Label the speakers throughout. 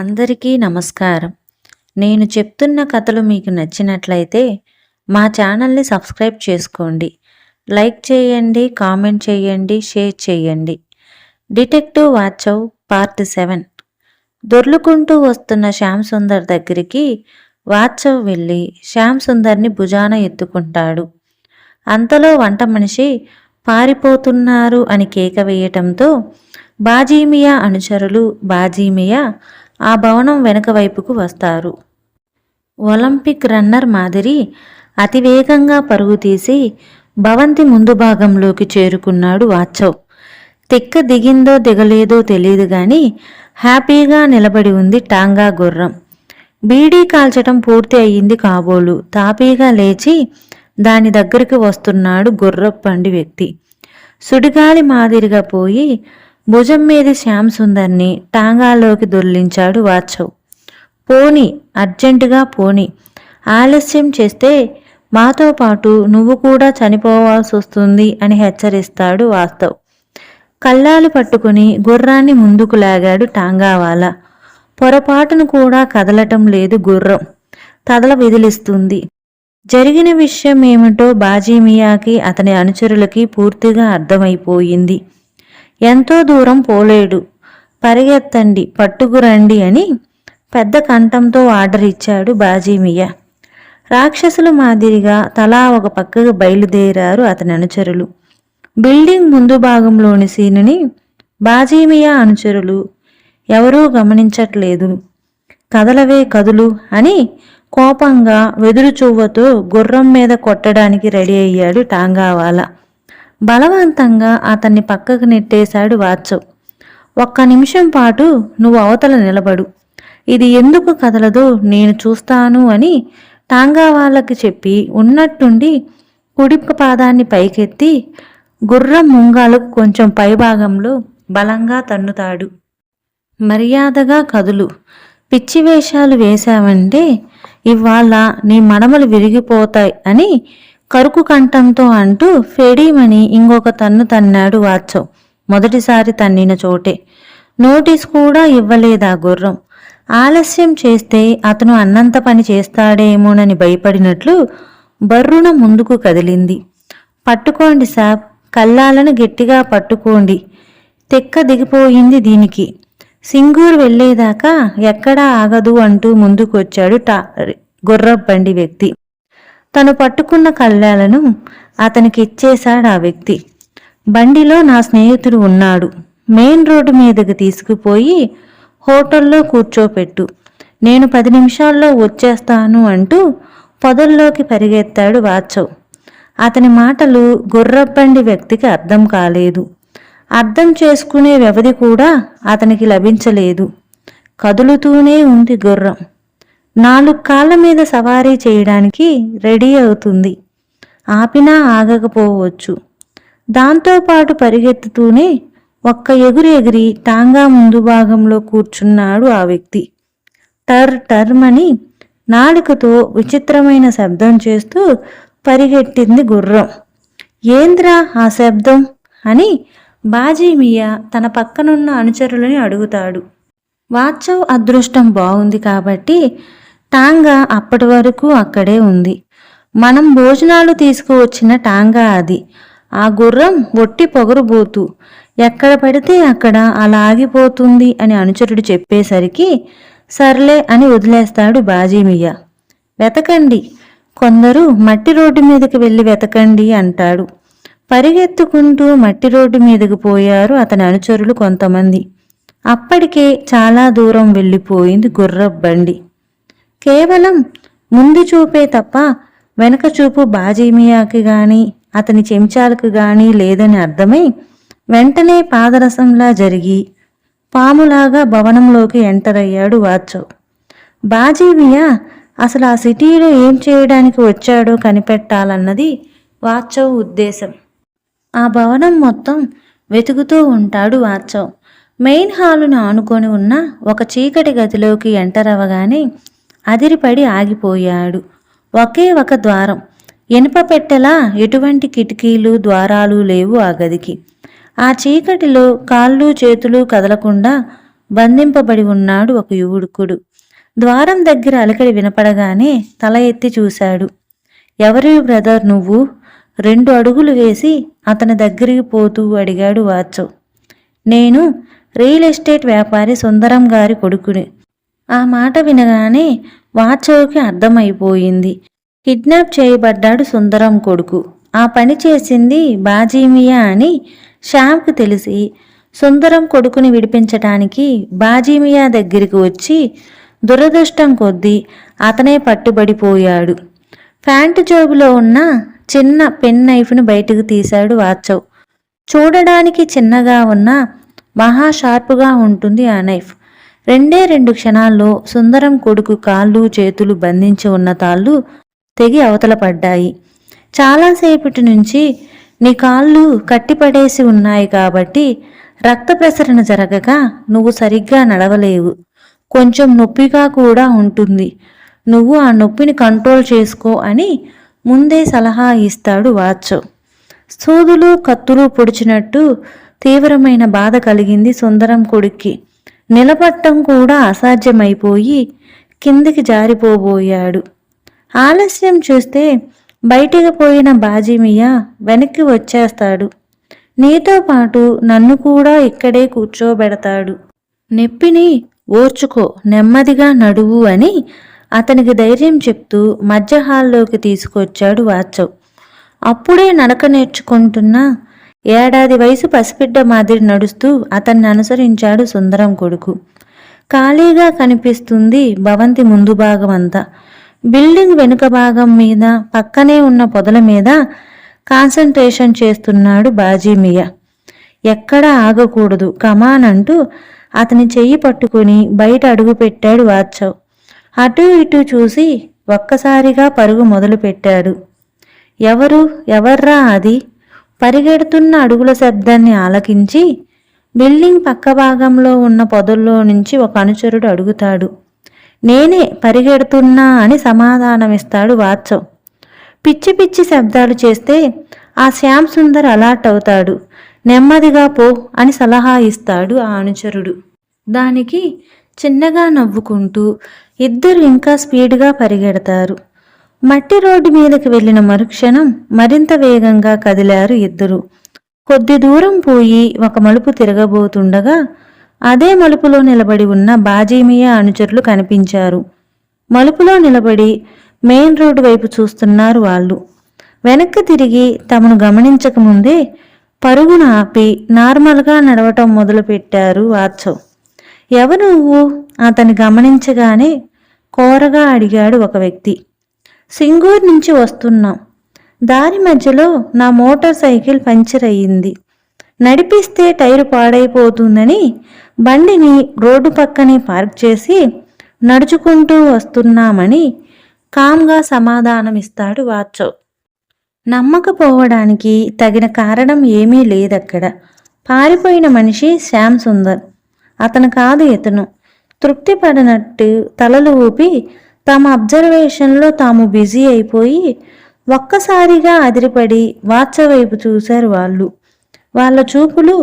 Speaker 1: అందరికీ నమస్కారం. నేను చెప్తున్న కథలు మీకు నచ్చినట్లయితే మా ఛానల్ని సబ్స్క్రైబ్ చేసుకోండి. లైక్ చేయండి కామెంట్ చేయండి షేర్ చేయండి. డిటెక్టివ్ వాచవ్ పార్ట్ సెవెన్. దొర్లుకుంటూ వస్తున్న శ్యామ్ సుందర్ దగ్గరికి వాచవ్ వెళ్ళి శ్యామ్ సుందర్ని భుజాన ఎత్తుకుంటాడు. అంతలో వంట మనిషి పారిపోతున్నారు అని కేక వేయటంతో బాజీమియా అనుచరులు బాజీమియా ఆ భవనం వెనుక వైపుకు వస్తారు. ఒలింపిక్ రన్నర్ మాదిరి అతివేగంగా పరుగు తీసి భవంతి ముందు భాగంలోకి చేరుకున్నాడు వాచవ్. తిక్క దిగిందో దిగలేదో తెలియదు గాని హ్యాపీగా నిలబడి ఉంది టాంగా గుర్రం. బీడీ కాల్చటం పూర్తి అయ్యింది కాబోలు. తాపీగా లేచి దాని దగ్గరికి వస్తున్నాడు గుర్రప్పండి వ్యక్తి. సుడిగాలి మాదిరిగా పోయి భుజం మీది శ్యామ్ సుందర్ని టాంగాలోకి దొర్లించాడు వాచవ్ పోని అర్జెంటుగా పోని. ఆలస్యం చేస్తే మాతో పాటు నువ్వు కూడా చనిపోవాల్సి వస్తుంది అని హెచ్చరిస్తాడు వాస్తవ్ కళ్ళాలు పట్టుకుని గుర్రాన్ని ముందుకు లాగాడు టాంగావాలా. పొరపాటును కూడా కదలటం లేదు గుర్రం. తదల విదిలిస్తుంది. జరిగిన విషయం ఏమిటో బాజీమియాకి అతని అనుచరులకి పూర్తిగా అర్థమైపోయింది. ఎంతో దూరం పోలేడు. పరిగెత్తండి పట్టుకురండి అని పెద్ద కంఠంతో ఆర్డర్ ఇచ్చాడు బాజీమియా. రాక్షసుల మాదిరిగా తలా ఒక పక్కకు బయలుదేరారు అతని అనుచరులు. బిల్డింగ్ ముందు భాగంలోని సీనుని బాజీమియా అనుచరులు ఎవరూ గమనించట్లేదు. కదలవే కదులు అని కోపంగా వెదురు చువ్వతో గుర్రం మీద కొట్టడానికి రెడీ అయ్యాడు టాంగావాలా. బలవంతంగా అతన్ని పక్కకు నెట్టేశాడు వాత్సవ్ ఒక్క నిమిషం పాటు నువ్వు అవతల నిలబడు. ఇది ఎందుకు కదలదో? నేను చూస్తాను అని టాంగా వాళ్ళకి చెప్పి ఉన్నట్టుండి కుడిప పాదాన్ని పైకెత్తి గుర్రం ముంగాలకు కొంచెం పైభాగంలో బలంగా తన్నుతాడు. మర్యాదగా కదులు. పిచ్చి వేషాలు వేశావంటే ఇవాళ నీ మడమలు విరిగిపోతాయి అని కరుకు కంఠంతో అంటూ ఫెడీమని ఇంకొక తన్ను తన్నాడు వాత్సవ్ మొదటిసారి తన్నిన చోటే. నోటీస్ కూడా ఇవ్వలేదా గుర్రం? ఆలస్యం చేస్తే అతను అన్నంత పని చేస్తాడేమోనని భయపడినట్లు బర్రున ముందుకు కదిలింది. పట్టుకోండి సాబ్ కల్లాలను గట్టిగా పట్టుకోండి. తెక్క దిగిపోయింది దీనికి. సింగూరు వెళ్ళేదాకా ఎక్కడా ఆగదు అంటూ ముందుకొచ్చాడు టా గుర్రబండి వ్యక్తి. తను పట్టుకున్న కళ్ళాలను అతనికి ఇచ్చేశాడు ఆ వ్యక్తి. బండిలో నా స్నేహితుడు ఉన్నాడు. మెయిన్ రోడ్డు మీదకి తీసుకుపోయి హోటల్లో కూర్చోపెట్టు. నేను పది నిమిషాల్లో వచ్చేస్తాను అంటూ పొదల్లోకి పరిగెత్తాడు వాచవ్ అతని మాటలు గుర్రబ్బండి వ్యక్తికి అర్థం కాలేదు. అర్థం చేసుకునే వ్యవధి కూడా అతనికి లభించలేదు. కదులుతూనే ఉంది గుర్రం. నాలుగు కాళ్ళ మీద సవారీ చేయడానికి రెడీ అవుతుంది. ఆపినా ఆగకపోవచ్చు. దాంతోపాటు పరిగెత్తుతూనే ఒక్క ఎగురు ఎగిరి టాంగా ముందు భాగంలో కూర్చున్నాడు ఆ వ్యక్తి. టర్ టర్మని నాలుకతో విచిత్రమైన శబ్దం చేస్తూ పరిగెట్టింది గుర్రం. ఏంద్రా ఆ శబ్దం? అని బాజీమియా తన పక్కనున్న అనుచరులని అడుగుతాడు. వాత్సవ్ అదృష్టం బాగుంది కాబట్టి టాంగా అప్పటి వరకు అక్కడే ఉంది. మనం భోజనాలు తీసుకువచ్చిన టాంగా అది. ఆ గుర్రం ఒట్టి పొగరుబోతూ ఎక్కడ పడితే అక్కడ అలా ఆగిపోతుంది అని అనుచరుడు చెప్పేసరికి సర్లే అని వదిలేస్తాడు బాజీమియ్య. వెతకండి కొందరు మట్టి రోడ్డు మీదకి వెళ్ళి వెతకండి అంటాడు. పరిగెత్తుకుంటూ మట్టి రోడ్డు మీదకు పోయారు అతని అనుచరులు కొంతమంది. అప్పటికే చాలా దూరం వెళ్ళిపోయింది గుర్రపు బండి. కేవలం ముందు చూపే తప్ప వెనక చూపు బాజీమియాకి గాని అతని చెంచాలకు గాని లేదని అర్థమై వెంటనే పాదరసంలా జరిగి పాములాగా భవనంలోకి ఎంటర్ అయ్యాడు వాచవ్ బాజీమియా అసలు ఆ సిటీలో ఏం చేయడానికి వచ్చాడో కనిపెట్టాలన్నది వాచవ్ ఉద్దేశం. ఆ భవనం మొత్తం వెతుకుతూ ఉంటాడు వాచవ్ మెయిన్ హాలును ఆనుకొని ఉన్న ఒక చీకటి గదిలోకి ఎంటర్ అవ్వగానే అదిరిపడి ఆగిపోయాడు. ఒకే ఒక ద్వారం. ఇనుప పెట్టెలా ఎటువంటి కిటికీలు ద్వారాలు లేవు ఆ గదికి. ఆ చీకటిలో కాళ్ళు చేతులు కదలకుండా బంధింపబడి ఉన్నాడు ఒక యువకుడు ద్వారం దగ్గర అలకడి వినపడగానే తల ఎత్తి చూశాడు. ఎవరి బ్రదర్ నువ్వు? రెండు అడుగులు వేసి అతని దగ్గరికి పోతూ అడిగాడు వాచో. నేను రియల్ ఎస్టేట్ వ్యాపారి సుందరం గారి కొడుకుని. ఆ మాట వినగానే వాచవ్కి అర్థమైపోయింది. కిడ్నాప్ చేయబడ్డాడు సుందరం కొడుకు. ఆ పని చేసింది బాజీమియా అని శ్యామ్కి తెలిసి సుందరం కొడుకుని విడిపించటానికి బాజీమియా దగ్గరికి వచ్చి దురదృష్టం కొద్దీ అతనే పట్టుబడిపోయాడు. ప్యాంటు జోబులో ఉన్న చిన్న పెన్ నైఫ్ను బయటకు తీశాడు వాచవ్ చూడడానికి చిన్నగా ఉన్న మహా షార్పుగా ఉంటుంది ఆ నైఫ్. రెండే రెండు క్షణాల్లో సుందరం కొడుకు కాళ్ళు చేతులు బంధించి ఉన్న తాళ్ళు తెగి అవతల పడ్డాయి. చాలాసేపటి నుంచి నీ కాళ్ళు కట్టిపడేసి ఉన్నాయి కాబట్టి రక్త ప్రసరణ జరగక నువ్వు సరిగ్గా నడవలేవు. కొంచెం నొప్పిగా కూడా ఉంటుంది. నువ్వు ఆ నొప్పిని కంట్రోల్ చేసుకో అని ముందే సలహా ఇస్తాడు వాచో. సూదులు కత్తులు పొడిచినట్టు తీవ్రమైన బాధ కలిగింది సుందరం కొడుక్కి. నిలబట్టం కూడా అసాధ్యమైపోయి కిందికి జారిపోబోయాడు. ఆలస్యం చూస్తే బయటికి పోయిన బాజీమియా వెనక్కి వచ్చేస్తాడు. నీతో పాటు నన్ను కూడా ఇక్కడే కూర్చోబెడతాడు. నెప్పిని ఓర్చుకో నెమ్మదిగా నడువు అని అతనికి ధైర్యం చెప్తూ మధ్య హాల్లోకి తీసుకొచ్చాడు వాచవ్ అప్పుడే నడక నేర్చుకుంటున్న ఏడాది వయసు పసిబిడ్డ మాదిరి నడుస్తూ అతన్ని అనుసరించాడు సుందరం కొడుకు. ఖాళీగా కనిపిస్తుంది భవంతి ముందు భాగం అంతా బిల్డింగ్ వెనుక భాగం మీద పక్కనే ఉన్న పొదల మీద కాన్సన్ట్రేషన్ చేస్తున్నాడు బాజీమియ ఎక్కడ ఆగకూడదు కమాన్ అంటూ అతని చెయ్యి పట్టుకుని బయట అడుగు పెట్టాడు వాత్సవ్. అటు ఇటు చూసి ఒక్కసారిగా పరుగు మొదలుపెట్టాడు. ఎవరు? ఎవర్రా అది? పరిగెడుతున్న అడుగుల శబ్దాన్ని ఆలకించి బిల్డింగ్ పక్క భాగంలో ఉన్న పొదల్లో నుంచి ఒక అనుచరుడు అడుగుతాడు నేనే పరిగెడుతున్నా అని సమాధానమిస్తాడు వాత్సవ్ పిచ్చి పిచ్చి శబ్దాలు చేస్తే ఆ శ్యామ్ సుందర్ అలర్ట్ అవుతాడు నెమ్మదిగా పో అని సలహా ఇస్తాడు ఆ అనుచరుడు. దానికి చిన్నగా నవ్వుకుంటూ ఇద్దరు ఇంకా స్పీడ్గా పరిగెడతారు. మట్టి రోడ్డు మీదకి వెళ్ళిన మరుక్షణం మరింత వేగంగా కదిలారు ఇద్దరు. కొద్ది దూరం పోయి ఒక మలుపు తిరగబోతుండగా అదే మలుపులో నిలబడి ఉన్న బాజీమియా అనుచరులు కనిపించారు. మలుపులో నిలబడి మెయిన్ రోడ్డు వైపు చూస్తున్నారు వాళ్ళు. వెనక్కి తిరిగి తమను గమనించకముందే పరుగును ఆపి నార్మల్గా నడవటం మొదలుపెట్టారు వాత్సవ్ ఎవరు నువ్వు? అతని గమనించగానే కోరగా అడిగాడు ఒక వ్యక్తి. సింగూర్ నుంచి వస్తున్నాం. దారి మధ్యలో నా మోటార్ సైకిల్ పంచర్ అయ్యింది. నడిపిస్తే టైరు పాడైపోతుందని బండిని రోడ్డు పక్కనే పార్క్ చేసి నడుచుకుంటూ వస్తున్నామని కామ్గా సమాధానమిస్తాడు వాచవ్ నమ్మకపోవడానికి తగిన కారణం ఏమీ లేదక్కడ. పారిపోయిన మనిషి శ్యామ్ సుందర్. అతను కాదు ఇతను. తృప్తి పడినట్టు తలలు ఊపి తమ అబ్జర్వేషన్లో తాము బిజీ అయిపోయి ఒక్కసారిగా అదిరిపడి వాచవైపు చూశారు వాళ్ళు. వాళ్ళ చూపులు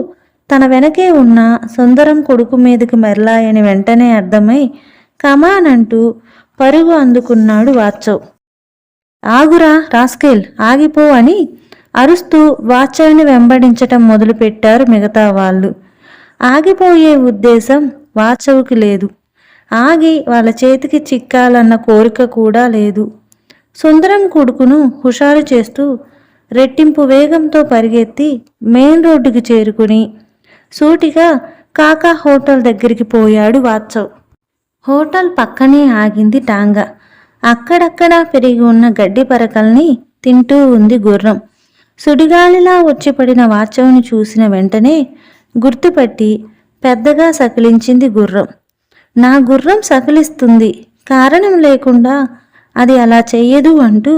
Speaker 1: తన వెనకే ఉన్న సుందరం కొడుకు మీదకి మెరలాయని వెంటనే అర్థమై కమాన్ అంటూ పరుగు అందుకున్నాడు వాచవ్ ఆగురా రాస్కెల్ ఆగిపో అని అరుస్తూ వాచవ్ని వెంబడించటం మొదలుపెట్టారు మిగతా వాళ్ళు. ఆగిపోయే ఉద్దేశం వాచవ్కి లేదు. ఆగి వాళ్ళ చేతికి చిక్కాలన్న కోరిక కూడా లేదు. సుందరం కొడుకును హుషారు చేస్తూ రెట్టింపు వేగంతో పరిగెత్తి మెయిన్ రోడ్డుకి చేరుకుని సూటిగా కాకా హోటల్ దగ్గరికి పోయాడు వాత్సవ్. హోటల్ పక్కనే ఆగింది టాంగా. అక్కడక్కడ పెరిగి ఉన్న గడ్డి పరకల్ని తింటూ ఉంది గుర్రం. సుడిగాలిలా వచ్చి పడిన వాచవుని చూసిన వెంటనే గుర్తుపట్టి పెద్దగా సకిలించింది గుర్రం. నా గుర్రం సకిలిస్తుంది. కారణం లేకుండా అది అలా చెయ్యదు అంటూ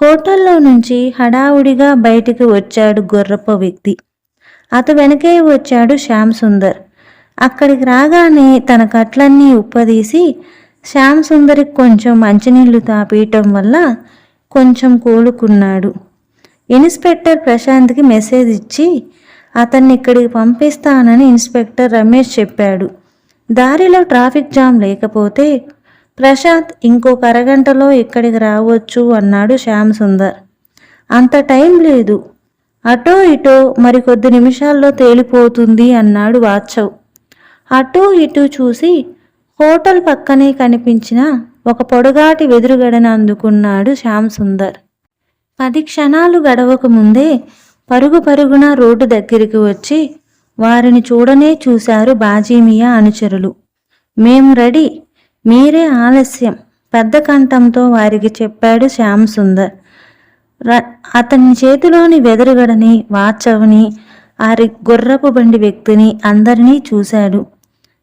Speaker 1: హోటల్లో నుంచి హడావుడిగా బయటికి వచ్చాడు గుర్రపు వ్యక్తి. అత వెనకే వచ్చాడు శ్యామ్ సుందర్. అక్కడికి రాగానే తన కట్లన్నీ ఉప్పదీసి శ్యామ్ సుందరికి కొంచెం మంచినీళ్ళు తాపీయటం వల్ల కొంచెం కోలుకున్నాడు. ఇన్స్పెక్టర్ ప్రశాంత్కి మెసేజ్ ఇచ్చి అతన్ని ఇక్కడికి పంపిస్తానని ఇన్స్పెక్టర్ రమేష్ చెప్పాడు. దారిలో ట్రాఫిక్ జామ్ లేకపోతే ప్రశాంత్ ఇంకొక అరగంటలో ఇక్కడికి రావచ్చు అన్నాడు శ్యామ్ సుందర్. అంత టైం లేదు. అటో ఇటో మరికొద్ది నిమిషాల్లో తేలిపోతుంది అన్నాడు వాచవ్ అటూ ఇటూ చూసి హోటల్ పక్కనే కనిపించిన ఒక పొడగాటి వెదురుగడను అందుకున్నాడు శ్యామ్ సుందర్. పది క్షణాలు గడవక ముందే పరుగు పరుగున రోడ్డు దగ్గరికి వచ్చి వారిని చూడనే చూశారు బాజీమియా అనుచరులు. మేము రెడీ. మీరే ఆలస్యం. పెద్ద కంఠంతో వారికి చెప్పాడు శ్యామ్ సుందర్ అతని చేతిలోని వెదరుగడని వాచవని ఆరి గుర్రపు బండి వ్యక్తిని అందరినీ చూశాడు.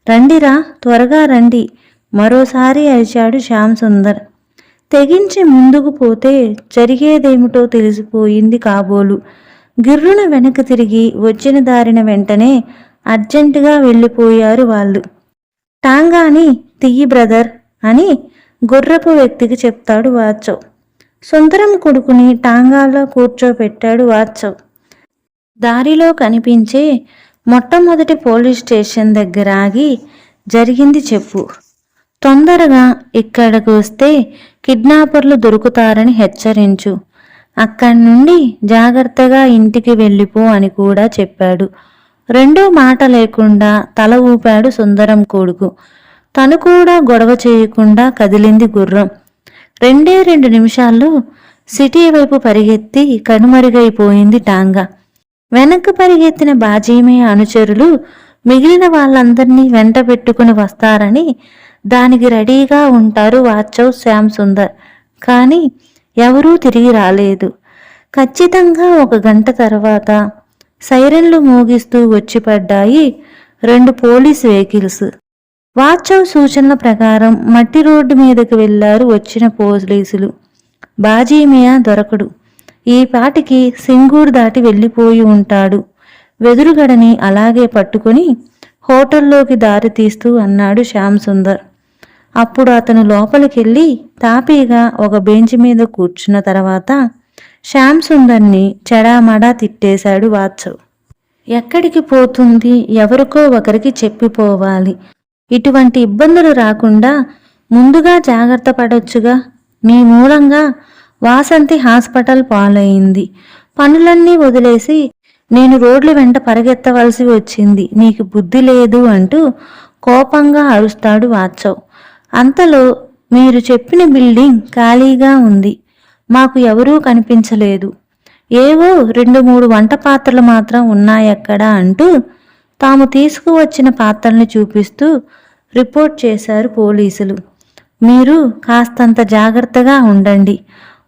Speaker 1: రండిరా త్వరగా రండి. మరోసారి అరిచాడు శ్యామ్ సుందర్ తెగించి ముందుకు పోతే జరిగేదేమిటో తెలిసిపోయింది కాబోలు. గిర్రున వెనక తిరిగి వచ్చిన దారిన వెంటనే అర్జెంటుగా వెళ్ళిపోయారు వాళ్ళు. టాంగాని తియ్యి బ్రదర్ అని గుర్రపు వ్యక్తికి చెప్తాడు వాచవ్ సుందరం కొడుకుని టాంగాలో కూర్చోపెట్టాడు వాచవ్ దారిలో కనిపించే మొట్టమొదటి పోలీస్ స్టేషన్ దగ్గర ఆగి జరిగింది చెప్పు. తొందరగా ఇక్కడకు వస్తే కిడ్నాపర్లు దొరుకుతారని హెచ్చరించు. అక్కడి నుండి జాగ్రత్తగా ఇంటికి వెళ్ళిపో అని కూడా చెప్పాడు. రెండో మాట లేకుండా తల ఊపాడు సుందరం కొడుకు. తను కూడా గొడవ చేయకుండా కదిలింది గుర్రం. రెండే రెండు నిమిషాల్లో సిటీ వైపు పరిగెత్తి కనుమరుగైపోయింది టాంగా. వెనక్కి పరిగెత్తిన బాజీమయ్య అనుచరులు మిగిలిన వాళ్ళందరినీ వెంట పెట్టుకుని వస్తారని దానికి రెడీగా ఉంటారు వాచౌ శ్యామ్ సుందర్. కానీ ఎవరూ తిరిగి రాలేదు. ఖచ్చితంగా ఒక గంట తర్వాత సైరన్లు మోగిస్తూ వచ్చిపడ్డాయి రెండు పోలీస్ వెహికల్స్. వాచవ్ సూచనల ప్రకారం మట్టి రోడ్డు మీదకి వెళ్ళారు వచ్చిన పోలీసులు. బాజీమియా దొరకడు. ఈ పాటికి సింగూరు దాటి వెళ్ళిపోయి ఉంటాడు. వెదురుగడని అలాగే పట్టుకొని హోటల్లోకి దారి తీస్తూ అన్నాడు శ్యామ్ సుందర్. అప్పుడు అతను లోపలికెళ్ళి తాపీగా ఒక బెంచ్ మీద కూర్చున్న తర్వాత శ్యామ్ సుందర్ని చెడామడా తిట్టేశాడు వాత్సు. ఎక్కడికి పోతుంది? ఎవరికో ఒకరికి చెప్పిపోవాలి. ఇటువంటి ఇబ్బందులు రాకుండా ముందుగా జాగ్రత్త పడొచ్చుగా. నీ మూలంగా వాసంతి హాస్పిటల్ పాలయింది పనులన్నీ వదిలేసి నేను రోడ్ల వెంట పరిగెత్తవలసి వచ్చింది. నీకు బుద్ధి లేదు అంటూ కోపంగా అరుస్తాడు వాచవ్ అంతలో మీరు చెప్పిన బిల్డింగ్ ఖాళీగా ఉంది. మాకు ఎవరూ కనిపించలేదు. ఏవో రెండు మూడు వంట పాత్రలు మాత్రం ఉన్నాయక్కడ అంటూ తాము తీసుకువచ్చిన పాత్రల్ని చూపిస్తూ రిపోర్ట్ చేశారు పోలీసులు. మీరు కాస్తంత జాగ్రత్తగా ఉండండి.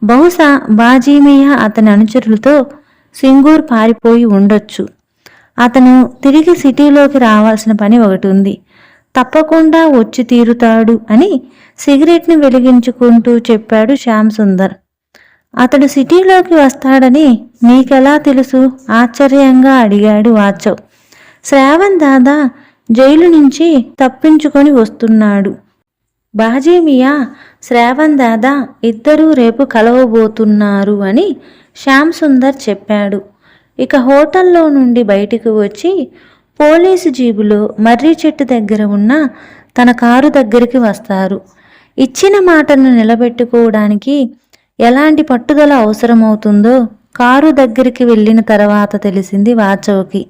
Speaker 1: బహుశా బాజీమియా అతని అనుచరులతో సింగూర్ పారిపోయి ఉండొచ్చు. అతను తిరిగి సిటీలోకి రావాల్సిన పని ఒకటి ఉంది. తప్పకుండా వచ్చి తీరుతాడు అని సిగరెట్ని వెలిగించుకుంటూ చెప్పాడు శ్యామ్ సుందర్. అతడు సిటీలోకి వస్తాడని నీకెలా తెలుసు? ఆశ్చర్యంగా అడిగాడు వాచవ్. శ్రావణ్ దాదా జైలు నుంచి తప్పించుకొని వస్తున్నాడు. బాజీమియా శ్రావణ్ దాదా ఇద్దరూ రేపు కలవబోతున్నారు అని శ్యామ్ సుందర్ చెప్పాడు. ఇక హోటల్లో నుండి బయటికి వచ్చి పోలీసు జీబులో మర్రి చెట్టు దగ్గర ఉన్న తన కారు దగ్గరికి వస్తారు. ఇచ్చిన మాటను నిలబెట్టుకోవడానికి ఎలాంటి పట్టుదల అవసరమవుతుందో కారు దగ్గరికి వెళ్ళిన తర్వాత తెలిసింది వాచవకి.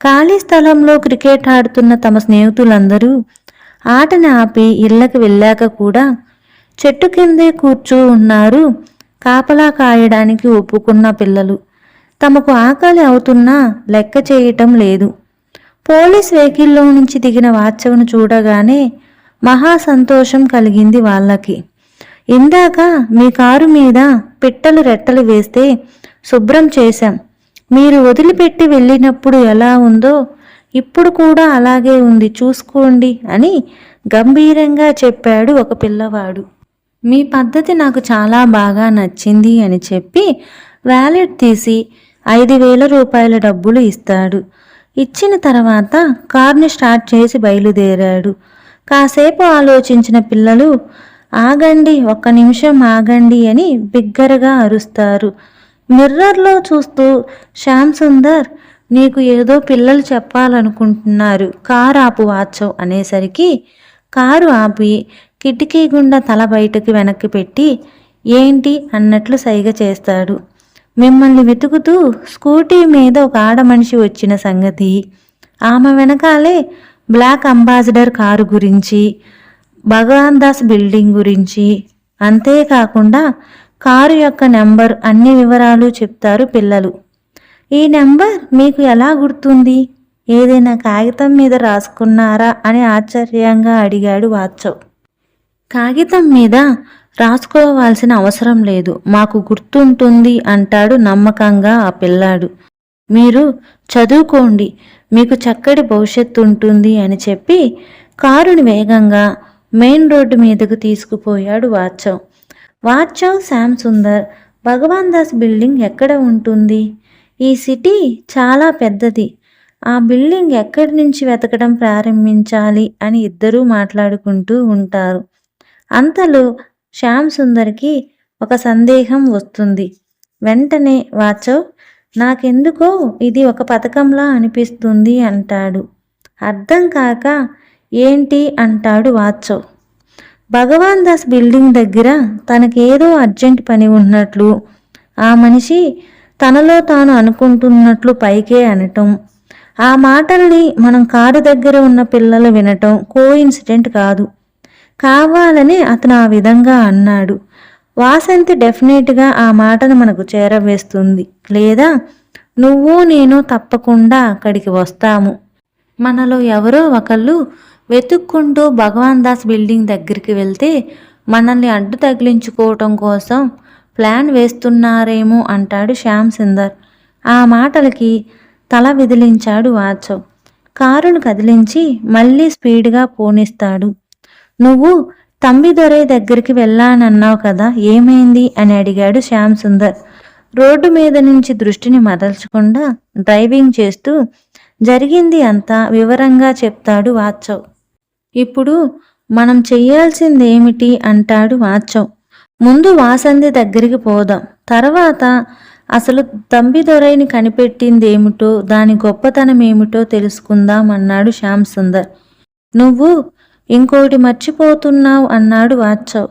Speaker 1: ఖాళీ స్థలంలో క్రికెట్ ఆడుతున్న తమ స్నేహితులందరూ ఆటని ఆపి ఇళ్ళకి వెళ్ళాక కూడా చెట్టు కిందే కూర్చో ఉన్నారు. కాపలా కాయడానికి ఒప్పుకున్న పిల్లలు. తమకు ఆకలి అవుతున్నా లెక్క చేయటం లేదు. పోలీస్ వెహికల్లో నుంచి దిగిన వాచవను చూడగానే మహా సంతోషం కలిగింది వాళ్ళకి. ఇందాక మీ కారు మీద పిట్టలు రెట్టలు వేస్తే శుభ్రం చేశాం. మీరు వదిలిపెట్టి వెళ్ళినప్పుడు ఎలా ఉందో ఇప్పుడు కూడా అలాగే ఉంది చూసుకోండి అని గంభీరంగా చెప్పాడు ఒక పిల్లవాడు. మీ పద్ధతి నాకు చాలా బాగా నచ్చింది అని చెప్పి వ్యాలెట్ తీసి ఐదు వేల రూపాయల డబ్బులు ఇస్తాడు. ఇచ్చిన తర్వాత కార్ని స్టార్ట్ చేసి బయలుదేరాడు. కాసేపు ఆలోచించిన పిల్లలు ఆగండి ఒక్క నిమిషం ఆగండి అని బిగ్గరగా అరుస్తారు. మిర్రర్లో చూస్తూ శ్యామ్ సుందర్ నీకు ఏదో పిల్లలు చెప్పాలనుకుంటున్నారు కారు ఆపు వాచవ్ అనేసరికి కారు ఆపి కిటికీ గుండా తల బయటకు వెనక్కి పెట్టి ఏంటి? అన్నట్లు సైగ చేస్తాడు. మిమ్మల్ని వెతుకుతూ స్కూటీ మీద ఒక ఆడ మనిషి వచ్చిన సంగతి. ఆమె వెనకాలే బ్లాక్ అంబాసిడర్ కారు గురించి భగవాన్ దాస్ బిల్డింగ్ గురించి. అంతేకాకుండా కారు యొక్క నెంబర్ అన్ని వివరాలు చెప్తారు పిల్లలు. ఈ నెంబర్ మీకు ఎలా గుర్తుంది? ఏదైనా కాగితం మీద రాసుకున్నారా అని ఆశ్చర్యంగా అడిగాడు వాత్సవ్. కాగితం మీద రాసుకోవాల్సిన అవసరం లేదు. మాకు గుర్తుంటుంది అంటాడు నమ్మకంగా ఆ పిల్లాడు. మీరు చదువుకోండి. మీకు చక్కటి భవిష్యత్తు ఉంటుంది అని చెప్పి కారుని వేగంగా మెయిన్ రోడ్డు మీదకు తీసుకుపోయాడు వాచవ్ వాచవ్ శ్యామ్ సుందర్ భగవాన్ దాస్ బిల్డింగ్ ఎక్కడ ఉంటుంది? ఈ సిటీ చాలా పెద్దది. ఆ బిల్డింగ్ ఎక్కడి నుంచి వెతకడం ప్రారంభించాలి అని ఇద్దరూ మాట్లాడుకుంటూ ఉంటారు. అంతలో శ్యామ్ సుందర్కి ఒక సందేహం వస్తుంది. వెంటనే వాచవ్ నాకెందుకో ఇది ఒక పథకంలా అనిపిస్తుంది అంటాడు. అర్థం కాక ఏంటి అంటాడు వాచవ్. భగవాన్ దాస్ బిల్డింగ్ దగ్గర తనకేదో అర్జెంట్ పని ఉన్నట్లు ఆ మనిషి తనలో తాను అనుకుంటున్నట్లు పైకే అనటం ఆ మాటల్ని మనం కారు దగ్గర ఉన్న పిల్లలు వినటం కో ఇన్సిడెంట్ కాదు. కావాలని అతను ఆ విధంగా అన్నాడు. వాసంతి డెఫినెట్గా ఆ మాటను మనకు చేరవేస్తుంది. లేదా నువ్వు నేను తప్పకుండా అక్కడికి వస్తాము. మనలో ఎవరో ఒకళ్ళు వెతుక్కుంటూ భగవాన్ దాస్ బిల్డింగ్ దగ్గరికి వెళ్తే మనల్ని అడ్డు తగిలించుకోవటం కోసం ప్లాన్ వేస్తున్నారేమో అంటాడు శ్యామ్ సుందర్. ఆ మాటలకి తల విదిలించాడు వాచవ్ కారును కదిలించి మళ్ళీ స్పీడ్గా పోనిస్తాడు. నువ్వు తంబిదొరై దగ్గరికి వెళ్ళానన్నావు కదా ఏమైంది? అని అడిగాడు శ్యామ్ సుందర్. రోడ్డు మీద నుంచి దృష్టిని మదల్చకుండా డ్రైవింగ్ చేస్తూ జరిగింది అంతా వివరంగా చెప్తాడు వాచవ్ ఇప్పుడు మనం చెయ్యాల్సిందేమిటి? అంటాడు వాచవ్ ముందు వాసంది దగ్గరికి పోదాం. తర్వాత అసలు తంబిదొరైని కనిపెట్టిందేమిటో దాని గొప్పతనం ఏమిటో తెలుసుకుందాం అన్నాడు శ్యామ్ సుందర్. నువ్వు ఇంకోటి మర్చిపోతున్నావు అన్నాడు వాత్సవ్.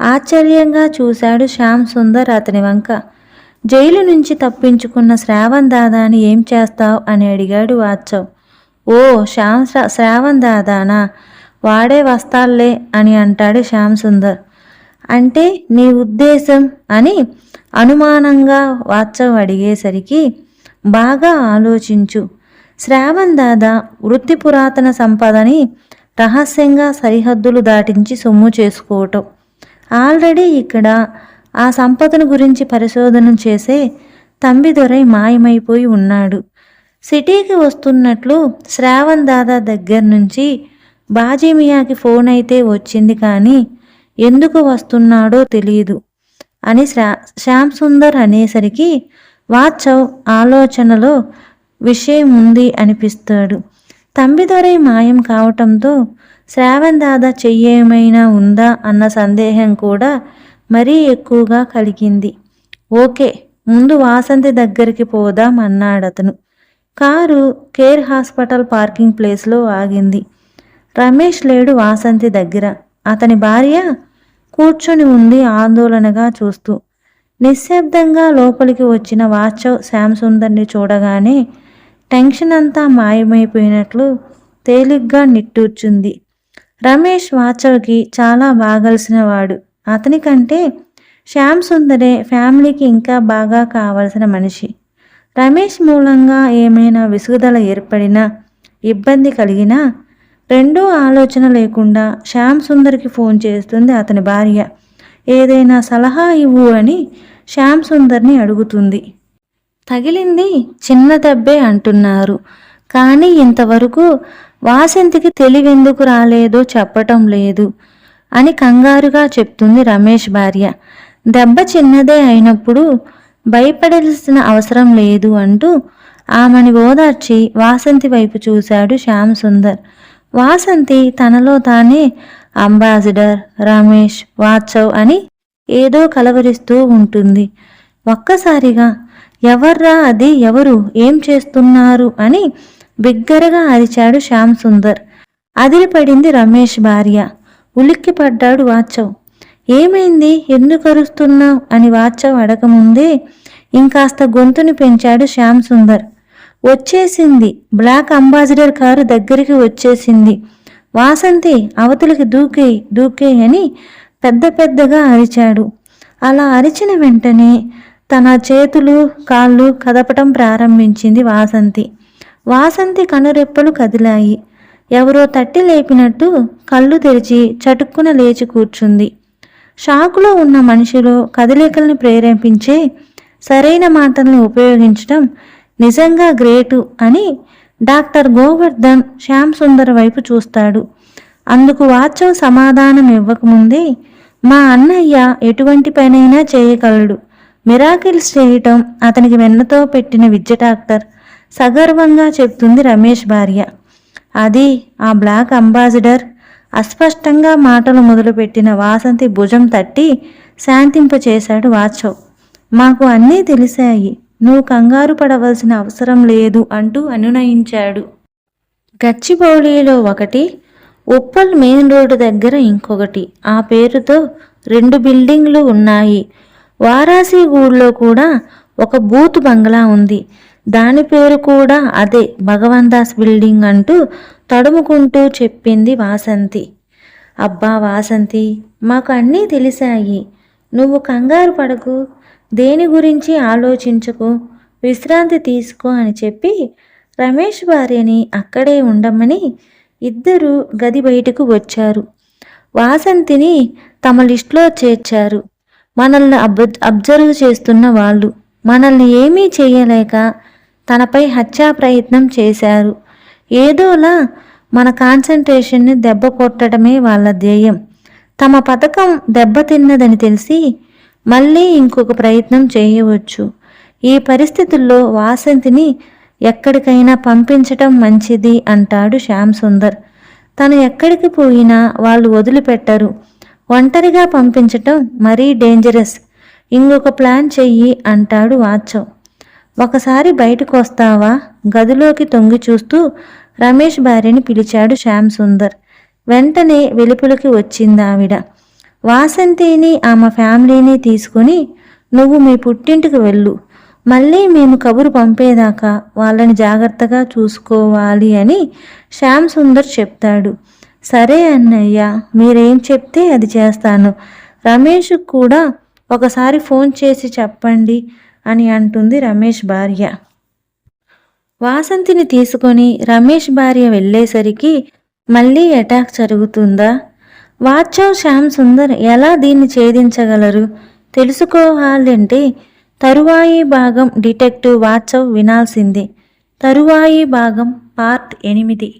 Speaker 1: ఆశ్చర్యంగా చూశాడు శ్యామ్ సుందర్ అతని వంక. జైలు నుంచి తప్పించుకున్న శ్రావణ్ దాదాని ఏం చేస్తావు అని అడిగాడు వాత్సవ్. ఓ శ్యామ్ శ్రావణ్ దాదానా? వాడే వస్తాలే అని అంటాడు శ్యామ్ సుందర్. అంటే నీ ఉద్దేశం? అని అనుమానంగా వాత్సవ్ అడిగేసరికి బాగా ఆలోచించు. శ్రావణ్ దాదా వృత్తి పురాతన సంపదని రహస్యంగా సరిహద్దులు దాటించి సొమ్ము చేసుకోవటం. ఆల్రెడీ ఇక్కడ ఆ సంపదను గురించి పరిశోధన చేసే తంబిదొరై మాయమైపోయి ఉన్నాడు. సిటీకి వస్తున్నట్లు శ్రావణ్ దాదా దగ్గర నుంచి బాజీమియాకి ఫోన్ అయితే వచ్చింది కానీ ఎందుకు వస్తున్నాడో తెలియదు అని శ్రా శ్యామ్ సుందర్ అనేసరికి వాచవ్ ఆలోచనలో విషయం ఉంది అనిపిస్తాడు. తంబిదొరై మాయం కావటంతో శ్రావణ్ దాదా చెయ్యేమైనా ఉందా అన్న సందేహం కూడా మరీ ఎక్కువగా కలిగింది. ఓకే ముందు వాసంతి దగ్గరికి పోదాం అన్నాడతను. కారు కేర్ హాస్పిటల్ పార్కింగ్ ప్లేస్లో ఆగింది. రమేష్ లేడు వాసంతి దగ్గర. అతని భార్య కూర్చొని ఉంది ఆందోళనగా చూస్తూ. నిశ్శబ్దంగా లోపలికి వచ్చిన వాచవ్ శ్యామసుందర్ని చూడగానే టెన్షన్ అంతా మాయమైపోయినట్లు తేలిగ్గా నిట్టూర్చుంది. రమేష్ వాచవ్కి చాలా బాగాల్సిన వాడు అతనికంటే శ్యామ్ సుందరే ఫ్యామిలీకి ఇంకా బాగా కావలసిన మనిషి. రమేష్ మూలంగా ఏమైనా విసుగుదల ఏర్పడినా ఇబ్బంది కలిగినా రెండో ఆలోచన లేకుండా శ్యామ్ సుందర్కి ఫోన్ చేస్తుంది అతని భార్య. ఏదైనా సలహా ఇవ్వు అని శ్యామ్ సుందర్ని అడుగుతుంది. తగిలింది చిన్న దెబ్బే అంటున్నారు. కానీ ఇంతవరకు వాసంతికి తెలివెందుకు రాలేదో చెప్పటం లేదు అని కంగారుగా చెప్తుంది రమేష్ భార్య. దెబ్బ చిన్నదే అయినప్పుడు భయపడాల్సిన అవసరం లేదు అంటూ ఆమెని ఓదార్చి వాసంతి వైపు చూశాడు శ్యామ్ సుందర్. వాసంతి తనలో తానే అంబాసిడర్ రమేష్ వాత్సవ్ అని ఏదో కలవరిస్తూ ఉంటుంది. ఒక్కసారిగా ఎవర్రా అది? ఎవరు? ఏం చేస్తున్నారు? అని బిగ్గరగా అరిచాడు శ్యామ్ సుందర్. అదిరిపడింది రమేష్ భార్య. ఉలిక్కి పడ్డాడు వాచవ్. ఏమైంది? ఎందుకు అరుస్తున్నావు? అని వాచవ్ అడగముందే ఇంకాస్త గొంతుని పెంచాడు శ్యామ్ సుందర్. వచ్చేసింది. బ్లాక్ అంబాసిడర్ కారు దగ్గరికి వచ్చేసింది. వాసంతి అవతలికి దూకే దూకే అని పెద్ద పెద్దగా అరిచాడు. అలా అరిచిన వెంటనే తన చేతులు కాళ్ళు కదపటం ప్రారంభించింది వాసంతి. వాసంతి కనురెప్పలు కదిలాయి. ఎవరో తట్టి లేపినట్టు కళ్ళు తెరిచి చటుక్కున లేచి కూర్చుంది. షాకులో ఉన్న మనిషిలో కదలికల్ని ప్రేరేపించే సరైన మాటల్ని ఉపయోగించడం నిజంగా గ్రేటు అని డాక్టర్ గోవర్ధన్ శ్యామ్ సుందర్ వైపు చూస్తాడు. అందుకు వాచవ్ సమాధానం ఇవ్వకముందే మా అన్నయ్య ఎటువంటి పనైనా చేయగలడు. మిరాకిల్స్ చేయటం అతనికి వెన్నతో పెట్టిన విద్య డాక్టర్ సగర్వంగా చెప్తుంది రమేష్ భార్య. అది ఆ బ్లాక్ అంబాసిడర్ అస్పష్టంగా మాటలు మొదలుపెట్టిన వాసంతి భుజం తట్టి శాంతింపచేశాడు వాచవ్ మాకు అన్నీ తెలిసాయి. నువ్వు కంగారు పడవలసిన అవసరం లేదు అంటూ అనునయించాడు. గచ్చిబౌలిలో ఒకటి ఉప్పల్ మెయిన్ రోడ్డు దగ్గర ఇంకొకటి. ఆ పేరుతో రెండు బిల్డింగ్లు ఉన్నాయి. వారాసిగూడలో కూడా ఒక బూత్ బంగ్లా ఉంది. దాని పేరు కూడా అదే భగవందాస్ దాస్ బిల్డింగ్ అంటూ తడుముకుంటూ చెప్పింది వాసంతి. అబ్బా వాసంతి మాకు అన్నీ తెలిసాయి. నువ్వు కంగారు పడకు. దేని గురించి ఆలోచించకు. విశ్రాంతి తీసుకో అని చెప్పి రమేష్ భార్యని అక్కడే ఉండమని ఇద్దరు గది బయటకు వచ్చారు. వాసంతిని తమ లిస్టులో చేర్చారు. మనల్ని అబ్ అబ్జర్వ్ చేస్తున్న వాళ్ళు మనల్ని ఏమీ చేయలేక తనపై హత్యా ప్రయత్నం చేశారు. ఏదోలా మన కాన్సన్ట్రేషన్ని దెబ్బ కొట్టడమే వాళ్ళ ధ్యేయం. తమ పథకం దెబ్బతిన్నదని తెలిసి మళ్ళీ ఇంకొక ప్రయత్నం చేయవచ్చు. ఈ పరిస్థితుల్లో వాసంతిని ఎక్కడికైనా పంపించటం మంచిది అంటాడు శ్యామ్ సుందర్. తను ఎక్కడికి పోయినా వాళ్ళు వదిలిపెట్టరు. ఒంటరిగా పంపించటం మరీ డేంజరస్ ఇంకొక ప్లాన్ చెయ్యి అంటాడు వాచవ్ ఒకసారి బయటకు వస్తావా? గదిలోకి తొంగి చూస్తూ రమేష్ భార్యని పిలిచాడు శ్యామ్ సుందర్. వెంటనే వెలుపులకి వచ్చింది ఆవిడ. వాసంతిని ఆమె ఫ్యామిలీని తీసుకుని నువ్వు మీ పుట్టింటికి వెళ్ళు. మళ్ళీ మేము కబురు పంపేదాకా వాళ్ళని జాగ్రత్తగా చూసుకోవాలి అని శ్యామ్ సుందర్ చెప్తాడు. సరే అన్నయ్య మీరేం చెప్తే అది చేస్తాను. రమేష్ కూడా ఒకసారి ఫోన్ చేసి చెప్పండి అని అంటుంది రమేష్ భార్య. వాసంతిని తీసుకొని రమేష్ భార్య వెళ్ళేసరికి మళ్ళీ అటాక్ జరుగుతుందా? వాచవ్ శ్యామ్ సుందర్ ఎలా దీన్ని ఛేదించగలరు? తెలుసుకోవాలంటే తరువాయి భాగం డిటెక్టివ్ వాచవ్ వినాల్సిందే. తరువాయి భాగం పార్ట్ ఎనిమిది.